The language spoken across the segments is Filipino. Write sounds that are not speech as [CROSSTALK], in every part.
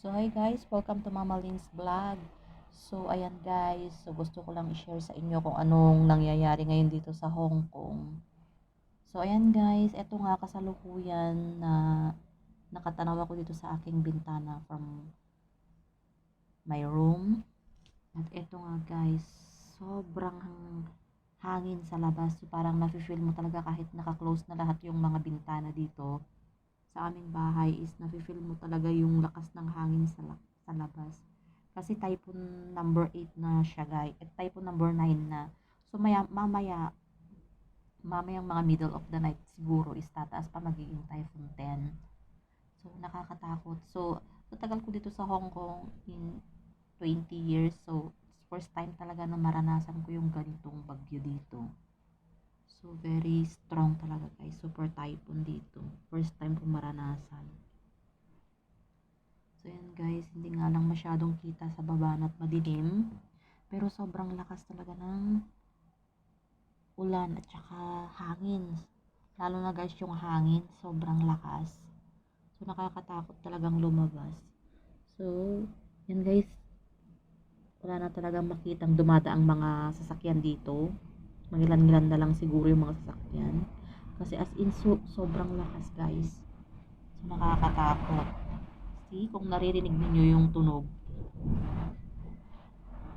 So, hi guys, welcome to Mama Lynn's Vlog. So, ayan guys, so gusto ko lang i-share sa inyo kung anong nangyayari ngayon dito sa Hong Kong. So, ayan guys, eto nga kasalukuyan na nakatanaw ako dito sa aking bintana from my room. At eto nga guys, sobrang hangin sa labas. So, parang nafe-feel mo talaga kahit naka-close na lahat yung mga bintana dito sa aming bahay is nafe-feel mo talaga yung lakas ng hangin sa, sa labas. Kasi typhoon number 8 na siya guys. At typhoon number 9 na. So maya, mamaya, mamayang mga middle of the night siguro is tataas pa magiging typhoon 10. So nakakatakot. So, so tagal ko dito sa Hong Kong in 20 years. So, first time talaga na maranasan ko yung ganitong bagyo dito. So, very strong talaga guys. Super typhoon dito. First time ko maranasan. So, yan guys. Hindi nga lang masyadong kita sa baba at madilim. Pero sobrang lakas talaga ng ulan at saka hangin. Lalo na guys yung hangin. Sobrang lakas. So, nakakatakot talagang lumabas. So, yan guys. Wala na talagang makitang dumadaang mga sasakyan dito mangilan-ngilan na lang siguro yung mga sasakyan. Kasi as in, so, sobrang lakas guys. So, nakakatakot. See, kung naririnig ninyo yung tunog,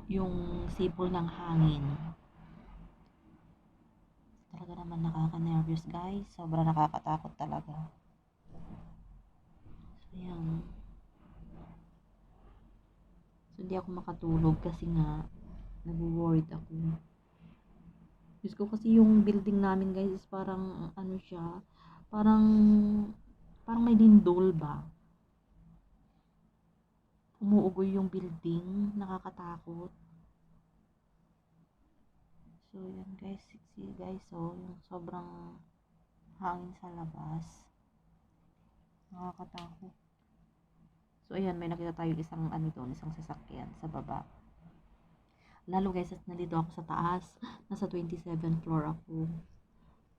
yung sipol ng hangin. Talaga naman nakaka-nervous guys. Sobrang nakakatakot talaga. So, yan. So, hindi ako makatulog kasi nga, nag-worried ako. Diyos ko kasi yung building namin guys is parang ano siya, parang parang may lindol ba. Umuugoy yung building, nakakatakot. So yan guys, see guys, so yung sobrang hangin sa labas. Nakakatakot. So ayan, may nakita tayo isang ano doon, isang sasakyan sa baba. Lalo guys, at nandito ako sa taas. [GASPS] Nasa 27th floor ako.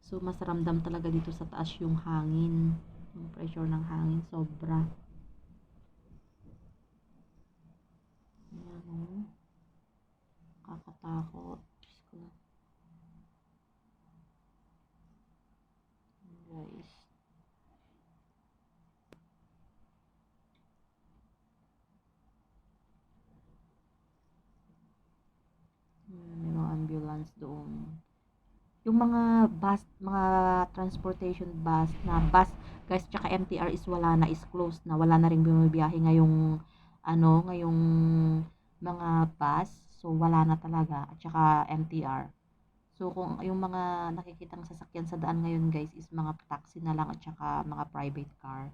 So, mas ramdam talaga dito sa taas yung hangin. Yung pressure ng hangin, sobra. Ayan. Oh. Kakatakot. Diyos ko. Guys. may mga ambulance doon. Yung mga bus, mga transportation bus na bus, guys, tsaka MTR is wala na, is closed na. Wala na rin bumibiyahe ngayong, ano, ngayong mga bus. So, wala na talaga. At tsaka MTR. So, kung yung mga nakikitang sasakyan sa daan ngayon, guys, is mga taxi na lang at tsaka mga private car.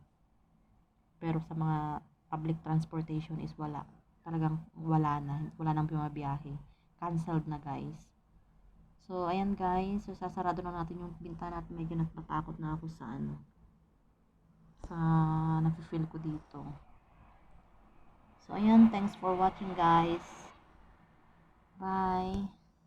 Pero sa mga public transportation is wala. Talagang wala na. Wala nang bumabiyahe canceled na guys. So, ayan guys. So, sasarado na natin yung bintana at medyo natatakot na ako sa ano. Sa nafe-feel ko dito. So, ayan. Thanks for watching guys. Bye.